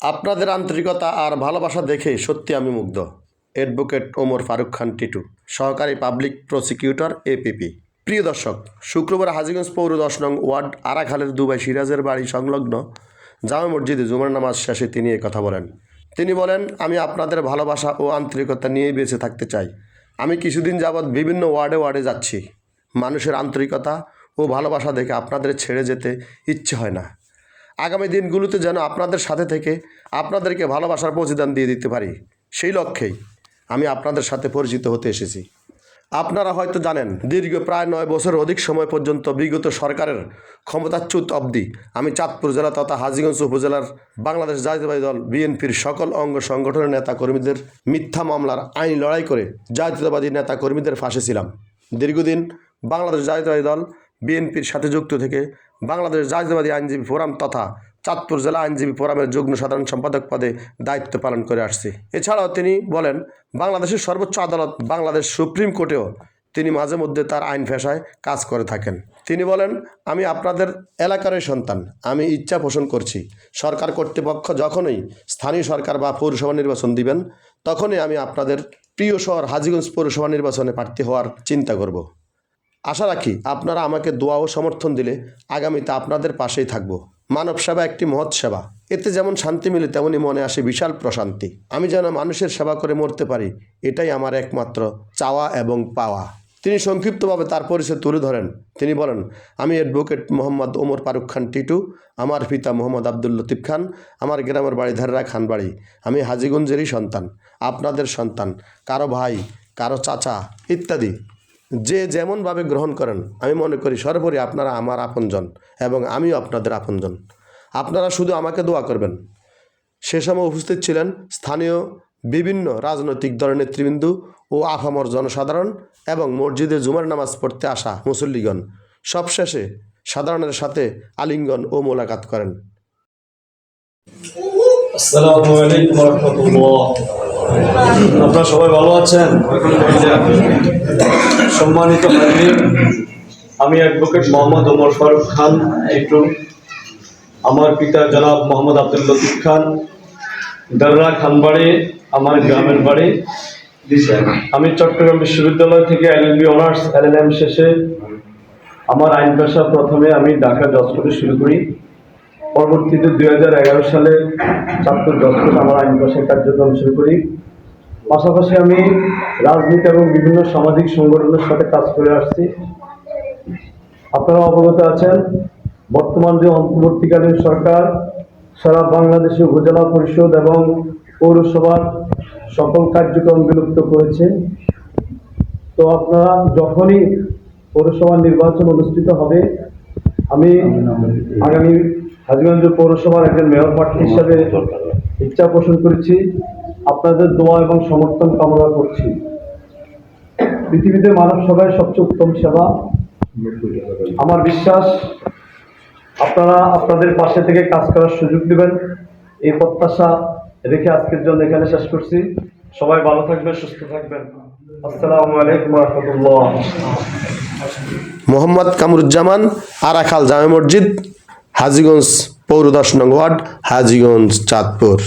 আপনাদের আন্তরিকতা আর ভালোবাসা দেখে সত্যি আমি মুগ্ধ। অ্যাডভোকেট ওমর ফারুক খান টিটু, সহকারী পাবলিক প্রসিকিউটর এপিপি। প্রিয় দর্শক, শুক্রবার হাজিগঞ্জ পৌর দশ নং ওয়ার্ড আরাখালের দুবাই সিরাজের বাড়ি সংলগ্ন জামা মসজিদে জুমার নামাজ শেষে তিনি কথা বলেন। তিনি বলেন, আমি আপনাদের ভালোবাসা ও আন্তরিকতা নিয়েই বেঁচে থাকতে চাই। আমি কিছুদিন যাবৎ বিভিন্ন ওয়ার্ডে ওয়ার্ডে যাচ্ছি। মানুষের আন্তরিকতা ও ভালোবাসা দেখে আপনাদের ছেড়ে যেতে ইচ্ছে হয় না। আগামী দিনগুলোতে যেন আপনাদের সাথে থেকে আপনাদেরকে ভালোবাসার প্রতিদান দিয়ে দিতে পারি। সেই লক্ষ্যেই আমি আপনাদের সাথে পরিচিত হতে এসেছি। আপনারা হয়তো জানেন, দীর্ঘ প্রায় নয় বছর অধিক সময় পর্যন্ত বিগত সরকারের ক্ষমতাচ্যুত অবধি আমি চাঁদপুর জেলা তথা হাজিগঞ্জ উপজেলার বাংলাদেশ জাতীয়তাবাদী দল, বিএনপির সকল অঙ্গ সংগঠনের নেতা কর্মীদের মিথ্যা মামলার আইন লড়াই করে জাতীয়তাবাদী নেতা কর্মীদের ফাঁসে ছিলাম। দীর্ঘদিন বাংলাদেশ জাতীয়তাবাদী দল, বিএনপির সাথে যুক্ত থেকে বাংলাদেশ জাতীয়তাবাদী আইনজীবী ফোরাম তথা চাঁদপুর জেলা আইনজীবী ফোরামের যুগ্ম সাধারণ সম্পাদক পদে দায়িত্ব পালন করে আসছি। এছাড়াও তিনি বলেন, বাংলাদেশের সর্বোচ্চ আদালত বাংলাদেশ সুপ্রিম কোর্টেও তিনি মাঝে মধ্যে তার আইন পেশায় কাজ করে থাকেন। তিনি বলেন, আমি আপনাদের এলাকারই সন্তান, আমি ইচ্ছা পোষণ করছি। সরকার কর্তৃপক্ষ যখনই স্থানীয় সরকার বা পৌরসভা নির্বাচন দিবেন, তখনই আমি আপনাদের প্রিয় শহর হাজিগঞ্জ পৌরসভা নির্বাচনে প্রার্থী হওয়ার চিন্তা করব। আশা রাখি আপনারা আমাকে দোয়া ও সমর্থন দিলে আগামীতে আপনাদের পাশেই থাকব। মানব সেবা একটি মহৎ সেবা। এতে যেমন শান্তি মিলে তেমনই মনে আসে বিশাল প্রশান্তি। আমি যেন মানুষের সেবা করে মরতে পারি, এটাই আমার একমাত্র চাওয়া এবং পাওয়া। তিনি সংক্ষিপ্তভাবে তার পরিচয় তুলে ধরেন। তিনি বলেন, আমি অ্যাডভোকেট মোহাম্মদ ওমর ফারুক খান টিটু, আমার পিতা মোহাম্মদ আব্দুল লতিফ খান, আমার গ্রামের বাড়ি ধাররা আমি হাজিগঞ্জেরই সন্তান, আপনাদের সন্তান, কারও ভাই, কারও চাচা, ইত্যাদি। যে যেমনভাবে গ্রহণ করেন, আমি মনে করি সর্বোপরি আপনারা আমার আপনজন এবং আমিও আপনাদের আপনজন। আপনারা শুধু আমাকে দোয়া করবেন। সে সময় উপস্থিত ছিলেন স্থানীয় বিভিন্ন রাজনৈতিক দলের নেতৃবৃন্দ ও আফামর জনসাধারণ এবং মসজিদে জুমার নামাজ পড়তে আসা মুসল্লিগণ। সবশেষে সাধারণের সাথে আলিঙ্গন ও মোলাকাত করেন। আসসালামু আলাইকুম আপনারা সবাই ভালো আছেন? সম্মানিত আমি অ্যাডভোকেট মোহাম্মদ ওমর ফারুক খান, একটু আমার পিতা জনাব মোহাম্মদ আব্দুল লতিফ খান, দাররা খানবাড়ি আমার গ্রামের বাড়ি। আমি চট্টগ্রাম বিশ্ববিদ্যালয় থেকে এলএলবি অনার্স এলএলএম শেষে আমার আইন পেশা প্রথমে আমি ঢাকা জজ করে শুরু করি। পরবর্তীতে দুই হাজার এগারো সালে ছাত্র জজকোর্ট আমার আইন পেশায় কার্যক্রম শুরু করি। পাশাপাশি আমি রাজনীতি এবং বিভিন্ন সামাজিক সংগঠনের সাথে কাজ করে আসছি। আপনারা অবগত আছেন বর্তমান যে অন্তর্বর্তীকালীন সরকার সারা বাংলাদেশে উপজেলা পরিষদ এবং পৌরসভার সকল কার্যক্রম বিলুপ্ত করেছে। তো আপনারা যখনই পৌরসভা নির্বাচন অনুষ্ঠিত হবে আমি আগামী হাজিগঞ্জ পৌরসভার একজন মেয়র প্রার্থী হিসাবে ইচ্ছা পোষণ করেছি। আপনাদের দোয়া এবং সমর্থন কামনা করছি। পৃথিবীতে মানব সেবায় সবচেয়ে উত্তম সেবা আমার বিশ্বাস আপনারা আপনাদের পাশে থেকে কাজ করার সুযোগ দেবেন। এই প্রত্যাশা রেখে আজকের জন্য এখানে শেষ করছি। সবাই ভালো থাকবেন সুস্থ থাকবেন। আসসালামু আলাইকুম রহমতুল্লাহ। মোহাম্মদ কামরুজ্জামান আরাখাল জামে মসজিদ হাজিগঞ্জ পৌর দশ নং ওয়ার্ড হাজিগঞ্জ চাঁদপুর।